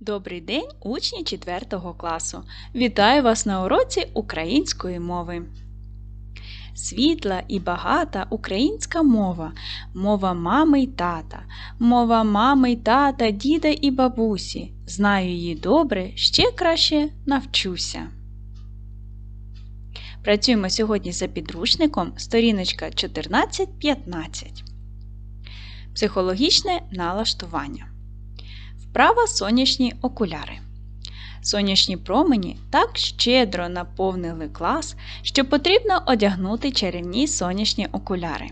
Добрий день, учні 4 класу! Вітаю вас на уроці української мови. Світла і багата українська мова, мова мами й тата, мова мами й тата, діда і бабусі. Знаю її добре, ще краще навчуся. Працюємо сьогодні за підручником сторіночка 14-15. Психологічне налаштування. Вправа сонячні окуляри. Сонячні промені так щедро наповнили клас, що потрібно одягнути чарівні сонячні окуляри,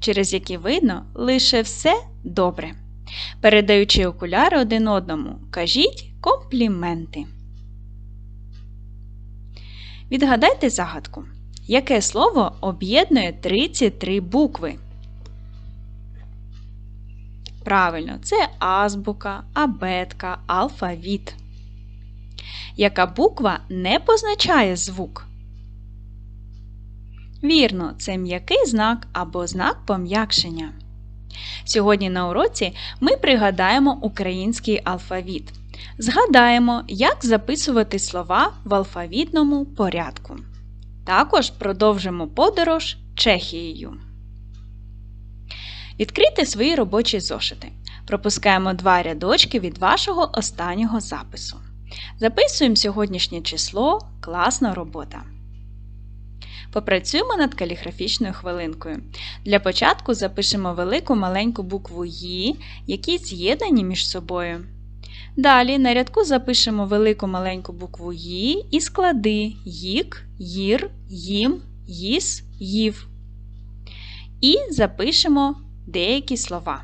через які видно лише все добре. Передаючи окуляри один одному, кажіть компліменти. Відгадайте загадку. Яке слово об'єднує 33 букви? Правильно, це азбука, абетка, алфавіт. Яка буква не позначає звук? Вірно, це м'який знак або знак пом'якшення. Сьогодні на уроці ми пригадаємо український алфавіт. Згадаємо, як записувати слова в алфавітному порядку. Також продовжимо подорож Чехією. Відкрийте свої робочі зошити. Пропускаємо два рядочки від вашого останнього запису. Записуємо сьогоднішнє число класна робота. Попрацюємо над каліграфічною хвилинкою. Для початку запишемо велику маленьку букву «Ї», які з'єднані між собою. Далі на рядку запишемо велику маленьку букву «Ї» і склади їк, їр, їм, їс, їв. І запишемо деякі слова: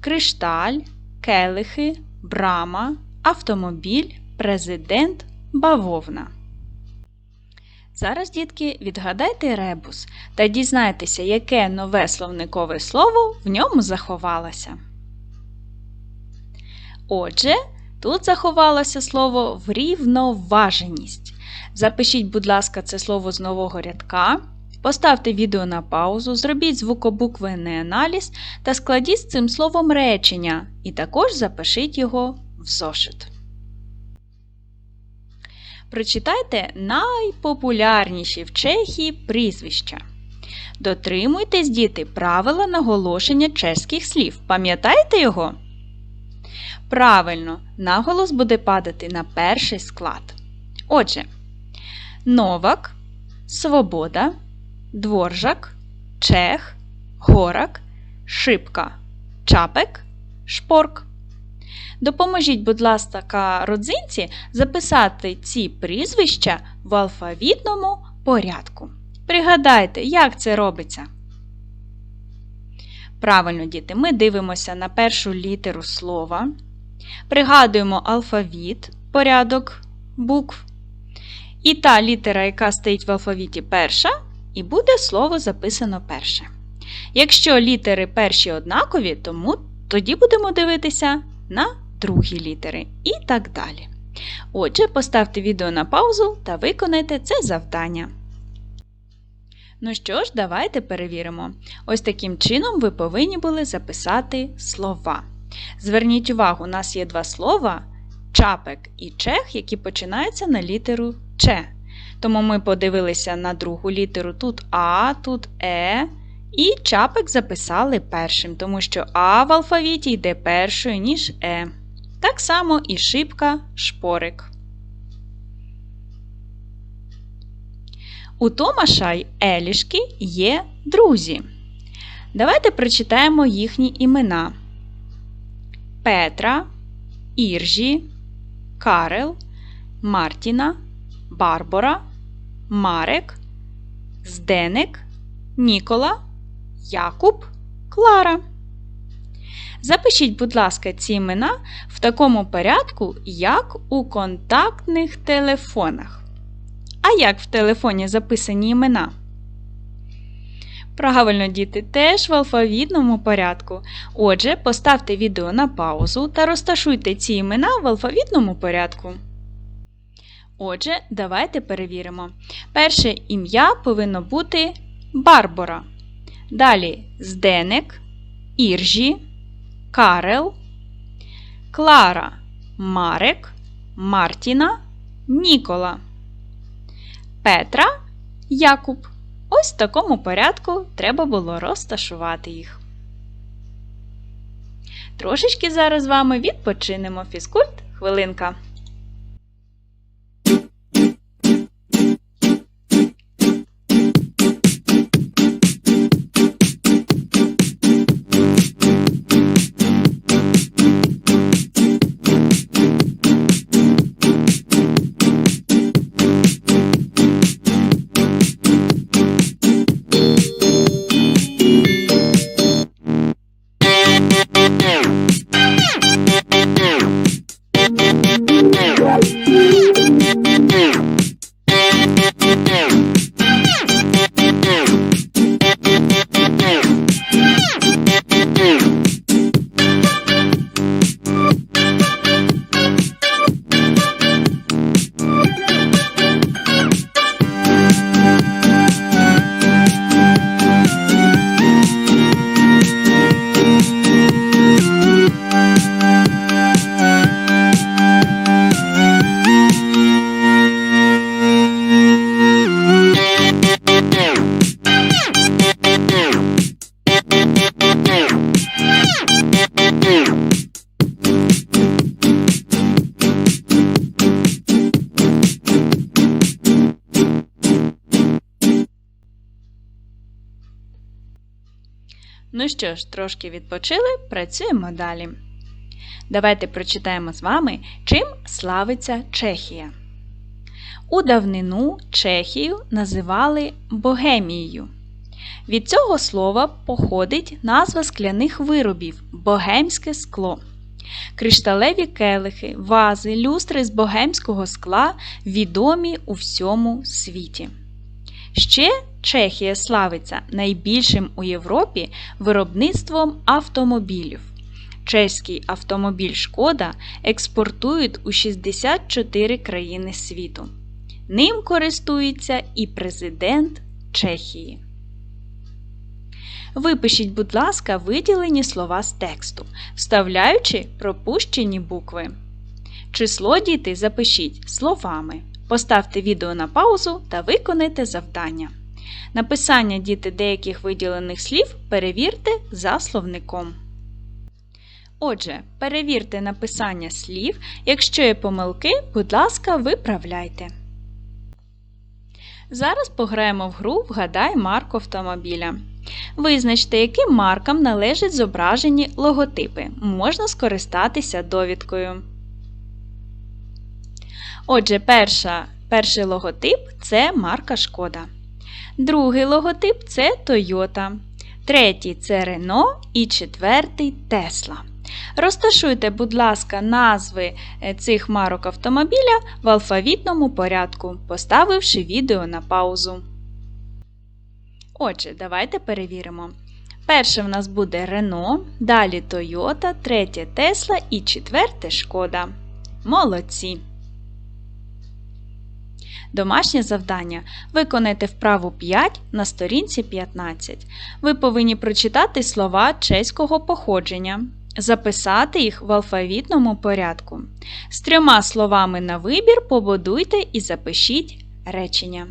кришталь, келихи, брама, автомобіль, президент, бавовна. Зараз, дітки, відгадайте ребус та дізнайтеся, яке нове словникове слово в ньому заховалося. Отже, тут заховалося слово врівноваженість. Запишіть, будь ласка, це слово з нового рядка. Поставте відео на паузу, зробіть звукобуквенний аналіз та складіть з цим словом речення, і також запишіть його в зошит. Прочитайте найпопулярніші в Чехії прізвища. Дотримуйтесь, діти, правила наголошення чеських слів. Пам'ятаєте його? Правильно, наголос буде падати на перший склад. Отже, Новак, Свобода. Дворжак, Чех, Горак, Шипка, Чапек, Шпорк. Допоможіть, будь ласка, родзинці записати ці прізвища в алфавітному порядку. Пригадайте, як це робиться. Правильно, діти, ми дивимося на першу літеру слова. Пригадуємо алфавіт, порядок букв. І та літера, яка стоїть в алфавіті перша, і буде слово записано перше. Якщо літери перші однакові, тому тоді будемо дивитися на другі літери і так далі. Отже, поставте відео на паузу та виконайте це завдання. Ну що ж, давайте перевіримо. Ось таким чином ви повинні були записати слова. Зверніть увагу, у нас є два слова чапек і чех, які починаються на літеру Ч. Тому ми подивилися на другу літеру тут А, тут Е. І чапик записали першим, тому що А в алфавіті йде першою, ніж Е. Так само і шибка шпорик. У Томаша й Елішки є друзі. Давайте прочитаємо їхні імена: Петра, Іржі, Карел, Мартіна, Барбара, Марек, Зденик, Нікола, Якуб, Клара. Запишіть, будь ласка, ці імена в такому порядку, як у контактних телефонах. А як в телефоні записані імена? Правильно, діти, теж в алфавітному порядку. Отже, поставте відео на паузу та розташуйте ці імена в алфавітному порядку. Отже, давайте перевіримо. Перше ім'я повинно бути Барбара. Далі Зденек, Іржі, Карел, Клара, Марек, Мартіна, Нікола. Петра, Якуб. Ось в такому порядку треба було розташувати їх. Трошечки зараз з вами відпочинемо фізкульт. Хвилинка. Ну що ж, трошки відпочили, працюємо далі. Давайте прочитаємо з вами, чим славиться Чехія. У давнину Чехію називали Богемією. Від цього слова походить назва скляних виробів богемське скло. Кришталеві келихи, вази, люстри з богемського скла відомі у всьому світі. Ще Чехія славиться найбільшим у Європі виробництвом автомобілів. Чеський автомобіль Шкода експортують у 64 країни світу. Ним користується і президент Чехії. Випишіть, будь ласка, виділені слова з тексту, вставляючи пропущені букви. Число діти запишіть словами. Поставте відео на паузу та виконайте завдання. Написання діти деяких виділених слів перевірте за словником. Отже, перевірте написання слів. Якщо є помилки, будь ласка, виправляйте. Зараз пограємо в гру Вгадай марку автомобіля. Визначте, яким маркам належать зображені логотипи. Можна скористатися довідкою. Отже, перша, перший логотип це марка Шкода. Другий логотип це Toyota. Третій це Renault і четвертий Tesla. Розташуйте, будь ласка, назви е, цих марок автомобіля в алфавітному порядку, поставивши відео на паузу. Отже, давайте перевіримо. Перше в нас буде Renault, далі Toyota, третє Tesla і четверте Шкода. Молодці! Домашнє завдання. Виконайте вправу 5 на сторінці 15. Ви повинні прочитати слова чеського походження, записати їх в алфавітному порядку. З трьома словами на вибір побудуйте і запишіть речення.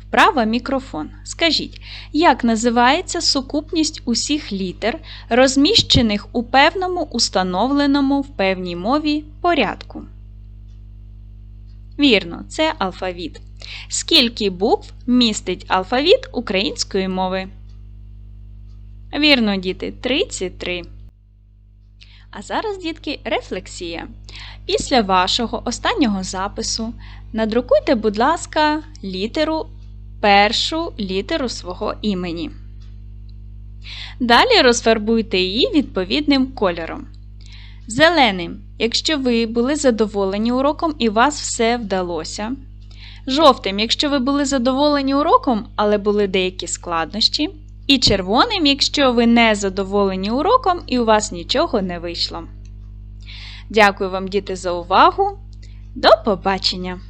Вправа мікрофон. Скажіть, як називається сукупність усіх літер, розміщених у певному установленому в певній мові порядку? Вірно, це алфавіт. Скільки букв містить алфавіт української мови? Вірно, діти, 33. А зараз, дітки, рефлексія. Після вашого останнього запису надрукуйте, будь ласка, літеру, першу літеру свого імені. Далі розфарбуйте її відповідним кольором. Зеленим, якщо ви були задоволені уроком і вас все вдалося. Жовтим, якщо ви були задоволені уроком, але були деякі складнощі. І червоним, якщо ви не задоволені уроком і у вас нічого не вийшло. Дякую вам, діти, за увагу. До побачення!